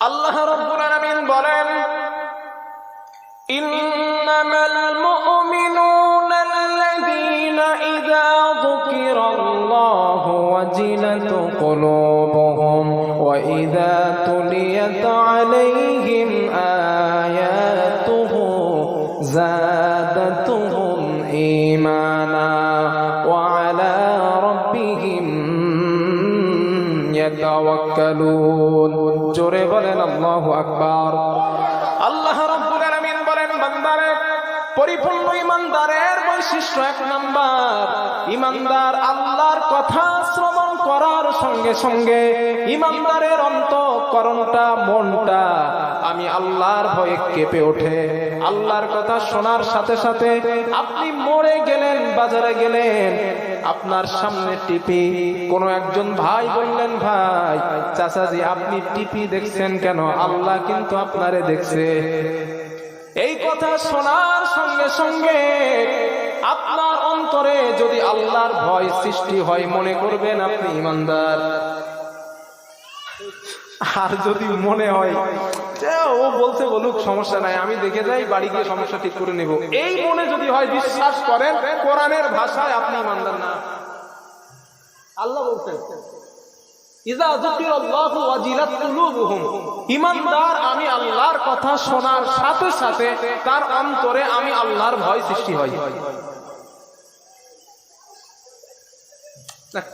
আল্লাহ রাব্বুল আলামিন বলেন, ইন্নামাল মুমিনুনা আল্লাযীনা ইযা যুকিরাল্লাহু ওয়াজিলাত কুলুবুহুম ওয়া ইযা তুলিয়াত আলাইহিম আয়াতুহু জোরে বলেন, আল্লাহু আকবার। আল্লাহ রাব্বুল আলামিন বলেন, বান্দারে, পরিপূর্ণ ইমানদারের বৈশিষ্ট্য এক নাম্বার। ইমানদার আল্লাহর কথা শ্রবণ করার সঙ্গে সঙ্গে ইমানদারের অন্তঃকরণটা, মনটা আমি আল্লাহর ভয়ে কেঁপে ওঠে। আল্লাহর কথা শোনার সাথে সাথে আপনি মরে গেলেন, বাজারে গেলেন। আপনার সামনে টিপি, কোন একজন ভাই বললেন, ভাই চাচাজি আপনি টিপি দেখছেন কেন? আল্লাহ কিন্তু আপনারে দেখছে। এই কথা শোনার সঙ্গে সঙ্গে আপনার অন্তরে যদি আল্লাহর ভয় সৃষ্টি হয়, মনে করবেন আপনি ইমানদার। আর যদি মনে হয় ও বলতে বলুক, সমস্যা নাই, আমি দেখে যাই, বাড়ি গিয়ে সমস্যা ঠিক করে নেব। এই মনে যদি হয়, বিশ্বাস করেন, কোরআনের ভাষায় আপনি ইমানদার না। আল্লাহ বলছেন। আমি আল্লাহর কথা শোনার সাথে সাথে তার অন্তরে আমি আল্লাহর ভয় সৃষ্টি হয়।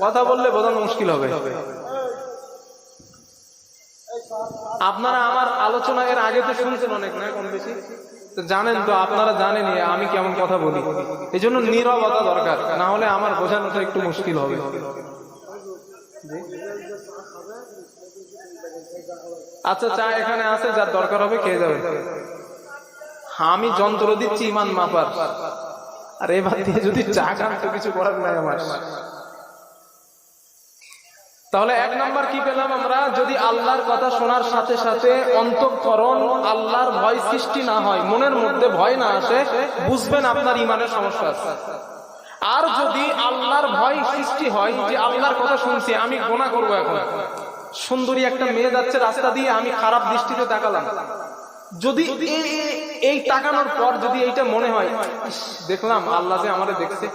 কথা বললে বোঝানো মুশকিল হবে। আপনারা আমার আলোচনা এর আগে তো শুনছেন অনেক, না, কম বেশি? জানেন তো, আপনারা জানেনই আমি কেমন কথা বলি। এই জন্য নীরবতা দরকার, না হলে আমার বোঝানোটা একটু মুশকিল হবে। আচ্ছা চা এখানে আছে, যার দরকার হবে খেয়ে যাবে। আমি যন্ত্র দিচ্ছি ইমান মাপার। আর এবার দিয়ে যদি চা খান, তো কিছু করার নাই আমার। তাহলে এক নম্বর কি পেলাম আমরা? যদি আল্লাহর কথা শোনার সাথে সাথে অন্তঃকরণ আল্লাহর ভয় সৃষ্টি না হয়, মনের মধ্যে ভয় না আসে, বুঝবেন আপনার ইমানের সমস্যা আছে। আর যদি আল্লাহর ভয় সৃষ্টি হয় যে আল্লাহর কথা শুনছি, আমি গোনা করব এখন। সুন্দরী একটা মেয়ে যাচ্ছে রাস্তা দিয়ে, আমি খারাপ দৃষ্টিতে তাকালাম। যদি এই- তাকানোর পর যদি এইটা মনে হয় দেখলাম আল্লাহ যে আমাদের দেখছে।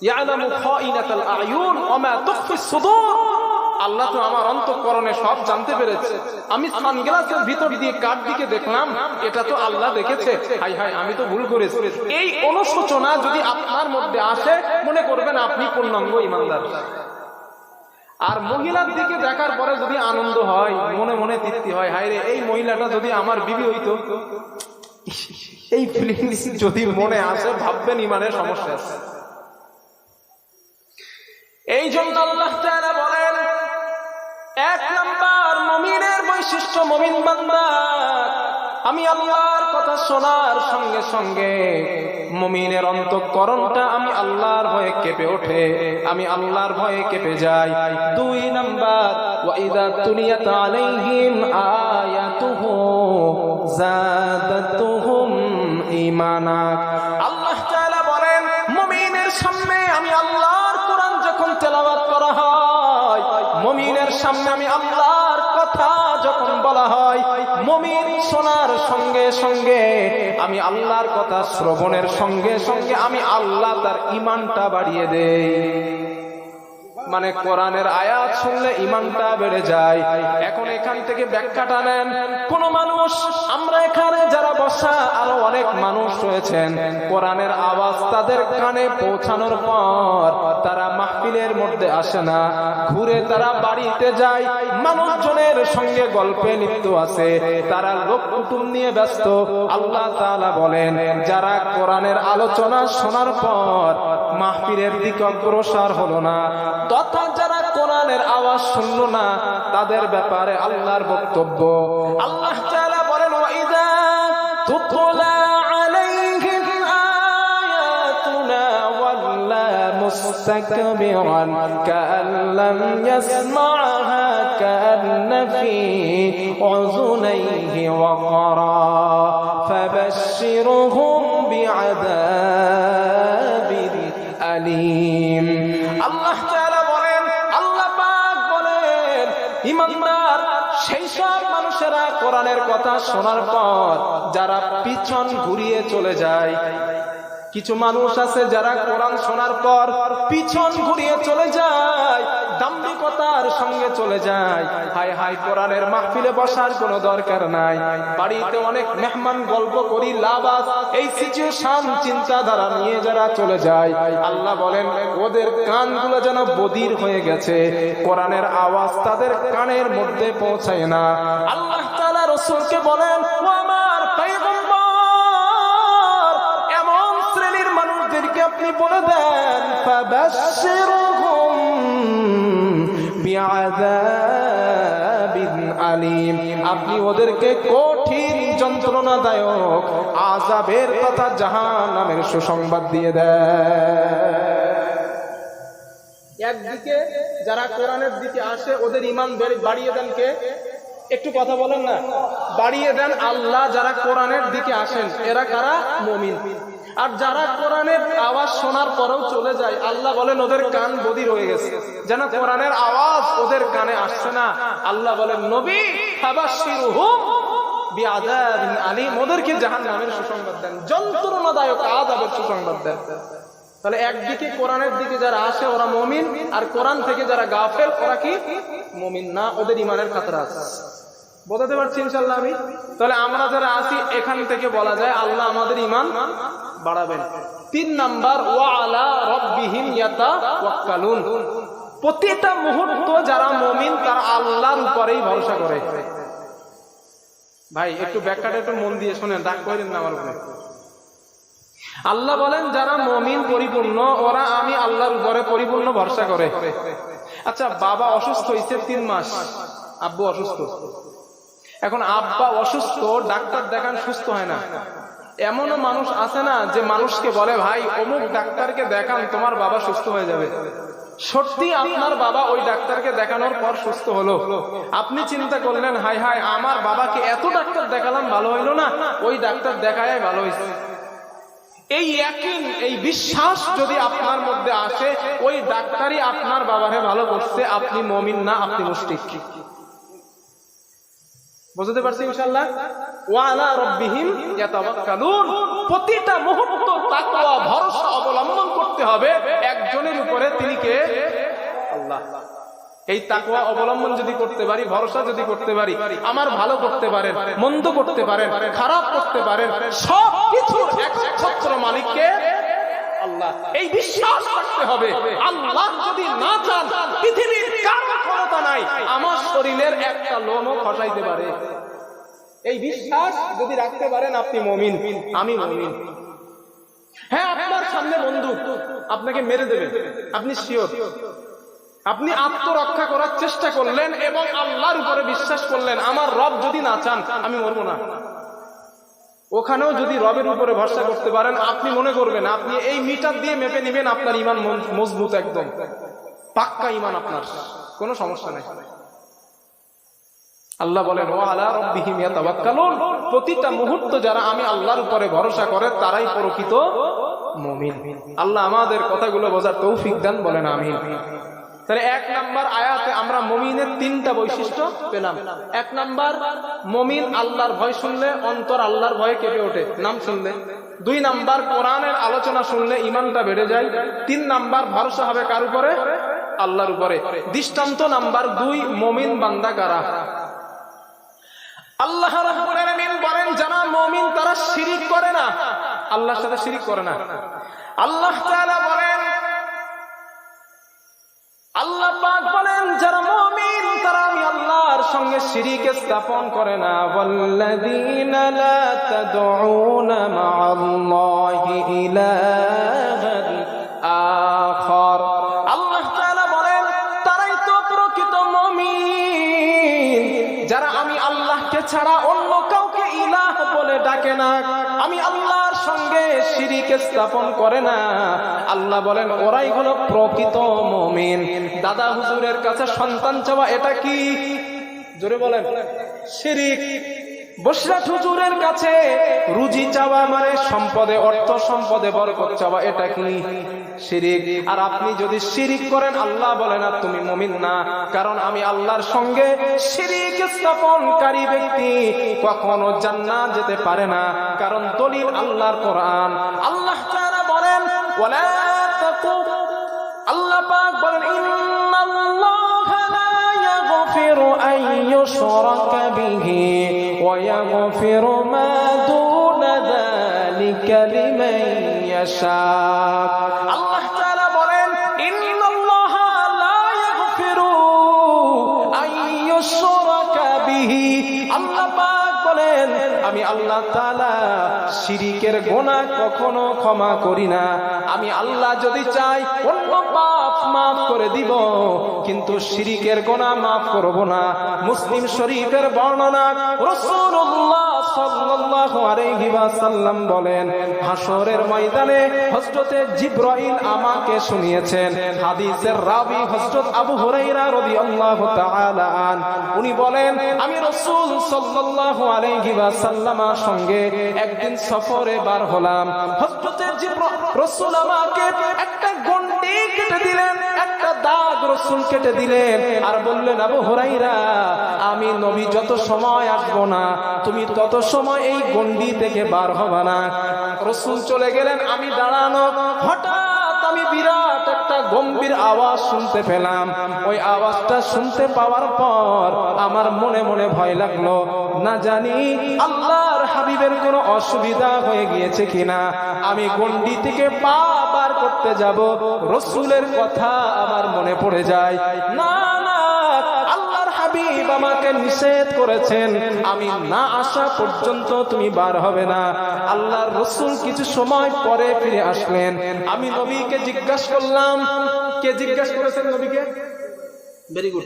ইয়ালামু খাইনাতাল আয়ুন ওয়া মা তুখফি সুদূর। আল্লাহ তো আমার অন্তঃকরণে সব জানতে পেরেছে। আমি সানগ্লাসের ভিতর দিয়ে কার দিকে দেখলাম, এটা তো আল্লাহ দেখেছে। হাই হাই, আমি তো ভুল করেছি। এই অনুশোচনা যদি আপনার মধ্যে আসে, মনে করবেন আপনি পূর্ণাঙ্গ ইমানদার। আর মহিলার দিকে দেখার পরে যদি আনন্দ হয়, মনে মনে তৃপ্তি হয়, হায় রে, এই মহিলাটা যদি আমার বিবি হইতো, এই ফিলিংস যদি মনে আসে, ভাববেন ইমানের সমস্যা আছে। এই জন্য আল্লাহ বলেন এক নাম্বার মমিনের বৈশিষ্ট্য মমিন বান্দা। আমি আল্লাহর কথা শোনার সঙ্গে সঙ্গে মমিনের অন্তঃকরণটা আমি আল্লাহর ভয়ে কেঁপে ওঠে। আমি আল্লাহর ভয়ে কেঁপে যাই। দুই নাম্বার, ওয়াইদা তুলিয়াত আলাইহিম আয়াতুহু জাদাতুহুম ঈমানা আল্লাহ তাআলা বলেন, মুমিনের সামনে সামনে আমি আল্লাহর কথা যখন বলা হয়, মমিন শোনার সঙ্গে সঙ্গে আমি আল্লাহর কথা, শ্রবণের সঙ্গে সঙ্গে আমি আল্লাহ তার ইমানটা বাড়িয়ে দেই। মানে কোরআনের আয়াত শুনলে ইমানটা বেড়ে যায়। এখন এখান থেকে ব্যাখ্যাটা নেন, কোন মানুষ, আমরা এখানে যারা বসা, আরও অনেক মানুষ রয়েছেন, কোরআনের আওয়াজ তাদের কানে পৌঁছানোর পর তারা মাহফিলের মধ্যে আসে না। ঘুরে তারা বাড়িতে যায়, মানুষজনের সঙ্গে গল্পে লিপ্ত আছে। তারা লোক কুটুম নিয়ে ব্যস্ত। আল্লাহ বলেন, যারা কোরআনের আলোচনা শোনার পর মাহফিলের দিকে অগ্রসর হলো না। তথা যারা কোরআনের আওয়াজ শুনলো না, তাদের ব্যাপারে আল্লাহর বক্তব্য। আল্লাহ বলেন ওয়াইদা তুতলা আলাইহিম আলিম। আল্লাহ বলেন আল্লাহ বলেন, ইমানদার, সেই সব মানুষেরা কোরআনের কথা শোনার পর যারা পিছন ঘুরিয়ে চলে যায় কিছু মানুষ আছে যারা কোরআন শোনার পর পিছন ঘুরিয়ে চলে যায়, দাম্ভিকতার সঙ্গে চলে যায়। হাই হাই কোরআনের মাহফিলে বসার কোনো দরকার নাই। বাড়িতে অনেক মেহমান গল্প করি, লাভ এই সিচুয়েশন চিন্তাধারা নিয়ে যারা চলে যায়, আল্লাহ বলেন, ওদের কানগুলো যেন বদির হয়ে গেছে। কোরআনের আওয়াজ তাদের কানের মধ্যে পৌঁছায় না। আল্লাহ তাআলা রসুলকে বলেন, ও আমার আপনি বলে দেন আলীম। আপনি ওদেরকে কঠিন যন্ত্রণাদায়ক, আযাবের তথা জাহান্নামের সুসংবাদ দিয়ে দেন। একদিকে যারা কোরআনের দিকে আসে, ওদের ইমান বাড়িয়ে দেন কে? একটু কথা বলেন না। বাড়িয়ে দেন আল্লাহ যারা কোরআনের দিকে আসেন, এরা কারা? মমিন। আর যারা কোরআনের আওয়াজ শোনার পরেও চলে যায়, আল্লাহ বলেন ওদের কান বদির হয়ে গেছে। যেন কোরআনের আওয়াজ ওদের কানে আসছে না। আল্লাহ বলেন, নবী তাহলে একদিকে দিকে যারা আসে, ওরা মমিন, আর থেকে যারা মমিন না, ওদের খাতরা আছে। তাহলে আমরা যারা আছি, এখান থেকে বলা যায়, আল্লাহ আমাদের ইমান বাড়াবেন। তিন নাম্বার, ওয়া আলা রব্বিহিম ইয়াতাওয়াক্কালুন। প্রতিটা মুহূর্ত যারা মমিন, তারা আল্লাহর উপরেই ভরসা করে। ভাই, একটু ব্যাখ্যাটা একটু মন দিয়ে শোনেন ডাক করেন না আমার উপরে। আল্লাহ বলেন, যারা মমিন পরিপূর্ণ, ওরা আমি আল্লাহর উপরে পরিপূর্ণ ভরসা করে। আচ্ছা বাবা অসুস্থ হয়েছে তিন মাস। আব্বু অসুস্থ। এখন আব্বা অসুস্থ, ডাক্তার দেখান সুস্থ হয় না। এমনও মানুষ আছে না যে মানুষকে বলে, ভাই, অমুক ডাক্তারকে দেখান, তোমার বাবা সুস্থ হয়ে যাবে। সত্যি আপনার বাবা ওই ডাক্তারকে দেখানোর পর সুস্থ হলো। আপনি চিন্তা করলেন, হাই হাই, আমার বাবাকে এত ডাক্তার দেখালাম, ভালো হইল না? ওই ডাক্তার দেখায় ভালো হয়েছে এই একই, এই বিশ্বাস যদি আপনার মধ্যে আসে, ওই ডাক্তারই আপনার বাবারে ভালো করছে, আপনি মমিন না, আপনি মুশরিক। বুঝতে পারছি ইনশাআল্লাহ? ওয়ালা রব্বিহিম ইয়াতাওয়াক্কালুন। প্রতিটা মুহূর্ত তাকওয়া, ভরসা অবলম্বন করতে হবে একজনের উপরে, তিনি কে? আল্লাহ। এই তাকওয়া অবলম্বন যদি করতে পারি, ভরসা যদি করতে পারি, আমার ভালো করতে পারেন, মন্দ করতে পারেন, খারাপ করতে পারেন সব কিছু একচ্ছত্র মালিককে আল্লাহ এই বিশ্বাস রাখতে হবে। আল্লাহ যদি না চান, পৃথিবীর কারও ক্ষমতা নাই, আমার শরীরের একটা লোমও খসাইতে পারে। এই বিশ্বাস যদি রাখতে পারেন আপনি মমিন, আমি মমিন। হ্যাঁ আপনার সামনে বন্ধু, আপনাকে মেরে দেবে। আপনি শিওর। আপনি আত্মরক্ষা করার চেষ্টা করলেন এবং আল্লাহর উপরে বিশ্বাস করলেন, আমার রব যদি না চান, আমি মরবো না। ওখানেও যদি রবের উপরে ভরসা করতে পারেন, আপনি মনে করবেন, আপনি এই মিটার দিয়ে মেপে নেবেন আপনার ইমান মজবুত একদম। পাক্কা ইমান আপনার। কোনো সমস্যা নেই। আল্লাহ বলেন ও আলা প্রতিটা মুহূর্ত যারা আমি আল্লাহর উপরে ভরসা করে, তারাই প্রকৃত মুমিন। আল্লাহ আমাদের কথাগুলো বোঝার তৌফিক দান, বলেন আমিন। তাহলে এক নাম্বার আয়াতে আমরা মমিনের তিনটা বৈশিষ্ট্য পেলাম। এক নাম্বার, মমিন আল্লাহর ভয় শুনলে, অন্তর আল্লাহর ভয়ে কেঁপে ওঠে, নাম শুনলে। দুই নাম্বার, কোরআনের আলোচনা শুনলে ইমানটা বেড়ে যায়। তিন নাম্বার, ভরসা হবে কার উপরে? আল্লাহর উপরে। দৃষ্টান্ত নাম্বার দুই, মমিন বান্দা কারা? আল্লাহ বলেন, যারা মুমিন তারা শিরিক করে না, আল্লাহর সাথে শিরিক করে না। আল্লাহ বলেন আল্লাহ পাক বলেন, যারা মুমিন, তারা আমি আল্লাহর সঙ্গে শিরিক স্থাপন করে না। ওয়াল্লাযীনা লা তাদউনা মা'আল্লাহি ইলাহান আখার। আল্লাহ তাআলা বলেন, তারাই তো প্রকৃত মুমিন। যারা আমি আল্লাহকে ছাড়া অন্য কাউকে ইলাহ বলে ডাকে না আমি আল্লাহর সঙ্গে শিরিক স্থাপন করে না। আল্লাহ বলেন, ওরাই হলো প্রকৃত মমিন। দাদা হুজুরের কাছে সন্তান চাওয়া এটা কি? জোরে বলেন। শিরিক। হুজুরের কাছে রুজি চাওয়া মানে সম্পদে, অর্থ সম্পদে বরকত চাওয়া, এটা কি? শিরিক। আর আপনি যদি শিরিক করেন, আল্লাহ বলেন, আর তুমি মুমিন না। কারণ আমি আল্লাহর সঙ্গে শিরিক স্থাপনকারী ব্যক্তি। কখনো জান্নাত যেতে পারে না। কারণ দলিল আল্লাহর কোরআন। আল্লাহ তাআলা বলেন আল্লাহ পাক বলেন ইয়াশা। আল্লাহ তালা শিরিকের গোনা কখনো ক্ষমা করি না। আমি আল্লাহ যদি চাই, অন্য পাপ মাফ করে দিব, কিন্তু শিরিকের গোনা মাফ করব না। মুসলিম শরীফের বর্ণনা সাল্লাল্লাহু আলাইহি বলেন হাসরের ময়দানে হযরতে জিবরাইল আমাকে শুনিয়েছেন। হাদিসের রাবি হযরত আবু হুরায়রা রাদিয়াল্লাহু তাআলা আন, উনি বলেন, আমি রাসূল সাল্লাল্লাহু আলাইহি ওয়াসাল্লামের সঙ্গে একদিন সফরে বার হলাম। হযরতে জিবরাইল রাসূল আমাকে একটা গন্ডি কেটে দিলেন, একটা দাগ রসুল কেটে দিলেন, আর বললেন, আবু হুরাইরা আমি নবী, যত সময় আসব না, তুমি তত সময় এই গন্ডি থেকে বার হবে না। রসুল চলে গেলেন, আমি দাঁড়ানো, হঠাৎ আমি বিরাট একটা গম্ভীর আওয়াজ শুনতে পেলাম। ওই আওয়াজটা শুনতে পাওয়ার পর আমার মনে মনে ভয় লাগল, না জানি আল্লাহর হাবিবের কোনো অসুবিধা হয়ে গিয়েছে কিনা। আমি গন্ডি থেকে পা বার করতে যাব, রসুলের কথা আমার মনে পড়ে যায়। না আমাকে নিষেধ করেছেন। আমি না আসা পর্যন্ত তুমি বার হবে না। আল্লাহর রসুল কিছু সময় পরে ফিরে আসলেন। আমি নবীকে জিজ্ঞাসা করলাম, কে জিজ্ঞাসা করেছেন নবীকে? ভেরি গুড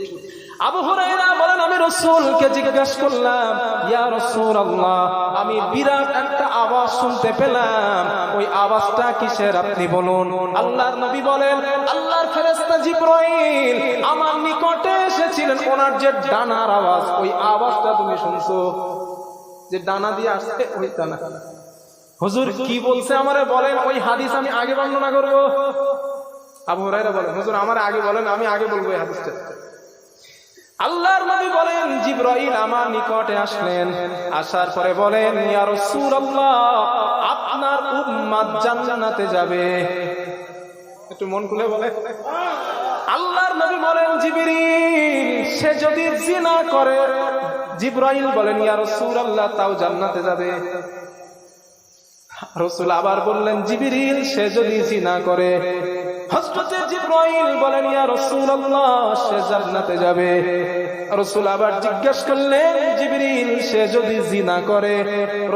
আমি বিরাট একটা আওয়াজ শুনতে পেলাম। ওই আওয়াজটা কিসের বলুন? আল্লাহর নবী বলেন আল্লাহর ফেরেশতা জিবরাইল আমার নিকটে এসেছিলেন। ওনার যে ডানার আওয়াজ, ওই আওয়াজটা তুমি শুনছো? যে ডানা দিয়ে আসছে, ওই ডানা। হুজুর, কি বলছে আমারে বলেন? ওই হাদিস আমি আগে বর্ণনা করব। আবু হুরায়রা বলেন, হুজুর, আমার আগে বলেন, আমি আগে বলব এই হাদিসটা। আল্লাহর নবী বলেন, জিব্রাইল আমার নিকটে আসলেন। আসার পরে বলেন, ইয়া রাসূলুল্লাহ, আপনার উম্মাত জান্নাতে যাবে। একটু মন খুলে বলে। আল্লাহর নবী বলেন, জিবরিল, সে যদি জিনা করে, জিব্রাইল বলেন, ইয়া রাসূলুল্লাহ, তাও জান্নাতে যাবে। রসুল আবার বললেন, জিবিরিল, সে যদি জিনা করে, হযরতে জিব্রাইল বলেন, ইয়া রাসূলুল্লাহ, সে জান্নাতে যাবে। রসুল আবার জিজ্ঞেস করলেন, জিবরিল, সে যদি জিনা করে?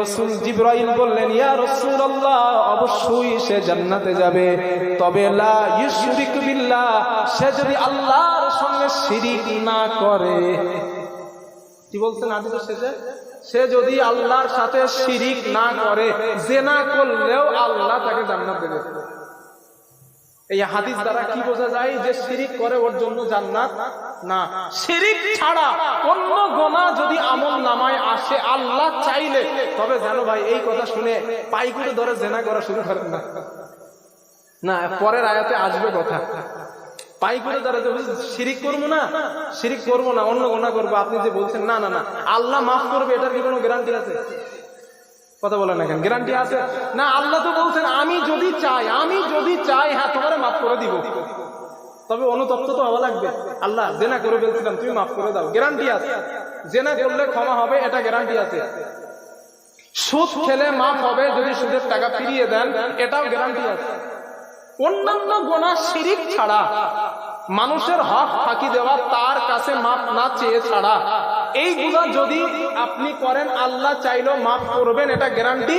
রসুল জিব্রাইল বললেন, ইয়া রাসূলুল্লাহ, অবশ্যই সে জান্নাতে যাবে। তবে লা ইউশরিক বিল্লাহ, সে যদি আল্লাহর সঙ্গে শিরিক না করে। কি বলছেন আদিত শেষে? সে যদি আল্লাহর সাথে শিরিক না করে, জেনা করলেও আল্লাহ তাকে জান্নাত দেবে। এই হাদিস দ্বারা কি বোঝা যায় যে শিরিক করে ওর জন্য জান্নাত? না। শিরিক ছাড়া অন্য গোনা যদি আমল নামায় আসে, আল্লাহ চাইলে। তবে জানো ভাই, এই কথা শুনে পাই ধরে জেনা করা শুরু করেন না। না, পরের আয়াতে আসবে কথা। পাই করে দাঁড়াতে শিরিক করব না? শিরিক করব না, অন্য গোনা করব। আপনি যে বলছেন, না না না, আল্লাহ মাফ করবে, এটার কি কোনো গ্যারান্টি আছে? কথা বলেন এখন গ্যারান্টি আছে? না, আল্লাহ তো বলছেন, আমি যদি চাই, আমি যদি চাই হ্যাঁ তোমার মাফ করে দিব। তবে অনুতপ্ত তো হওয়া লাগবে। আল্লাহ জেনা করে ফেলছিলাম, তুমি মাফ করে দাও। গ্যারান্টি আছে। জেনা করলে ক্ষমা হবে, এটা গ্যারান্টি আছে। সুদ খেলে মাফ হবে, যদি সুদের টাকা ফিরিয়ে দেন, এটাও গ্যারান্টি আছে। অন্যান্য গোনা শিরিক ছাড়া, মানুষের হক ফাঁকি দেওয়া তার কাছে মাপ না চেয়ে ছাড়া এইগুলো যদি আপনি করেন, আল্লাহ চাইলেও মাফ করবেন, এটা গ্যারান্টি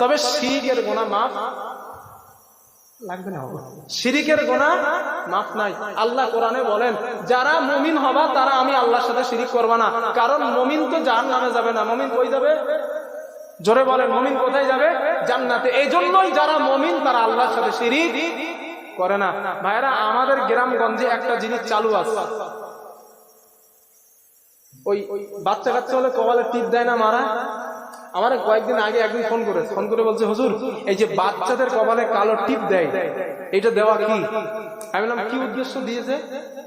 তবে শিরিকের গোনা মাফ লাগবে না। শিরিকের গোনা মাফ নাই। আল্লাহ কোরআনে বলেন, যারা মমিন হবা, তারা আমি আল্লাহর সাথে শিরিক করবা না। কারণ মমিন তো যার নামে যাবে না। মমিন কই যাবে? জোরে বলেন, মমিন কোথায় যাবে? জান্নাতে। এই জন্যই যারা মমিন, তারা আল্লাহর সাথে শিরিক করে না। ভাইরা আমাদের গ্রামগঞ্জে একটা জিনিস চালু আছে। ওই বাচ্চা কাচ্চা হলে কপালে টিপ দেয় না মারা? আমার কয়েকদিন আগে একদিন ফোন করে ফোন করে বলছে, হুজুর, এই যে বাচ্চাদের কপালে কালো টিপ দেয়, এইটা দেওয়া কি? আমি বললাম, কি উদ্দেশ্য দিয়েছে?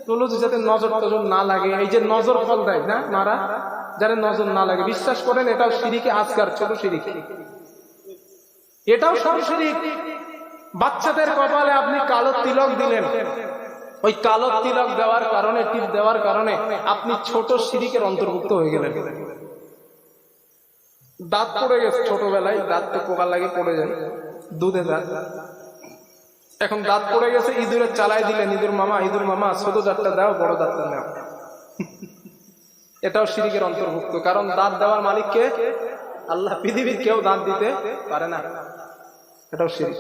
বলল যে যাতে নজর টজর না লাগে, এই যে নজর ফল দেয় না মারা? যারা নজর না লাগে, বিশ্বাস করেন, এটাও সিঁড়িকে আজকার ছোট সিঁড়িকে। এটাও সরাসরি বাচ্চাদের কপালে আপনি কালো তিলক দিলেন। ওই কালো তিলক দেওয়ার কারণে, টিপ দেওয়ার কারণে আপনি ছোট সিরিকের অন্তর্ভুক্ত হয়ে গেলেন। দাঁত পড়ে গেছে ছোটবেলায়, দাঁত তো পোকা লাগে পড়ে যায়। দুধে দাঁত। এখন দাঁত পড়ে গেছে, ইঁদুরে চালাই দিলেন, ইঁদুর মামা ইঁদুর মামা, ছোট দাঁতটা দাও, বড় দাঁতটা নাও। এটাও সিরিকের অন্তর্ভুক্ত। কারণ দাঁত দেওয়ার মালিককে আল্লাহ, পৃথিবীর কেউ দাঁত দিতে পারে না। এটাও সিরিক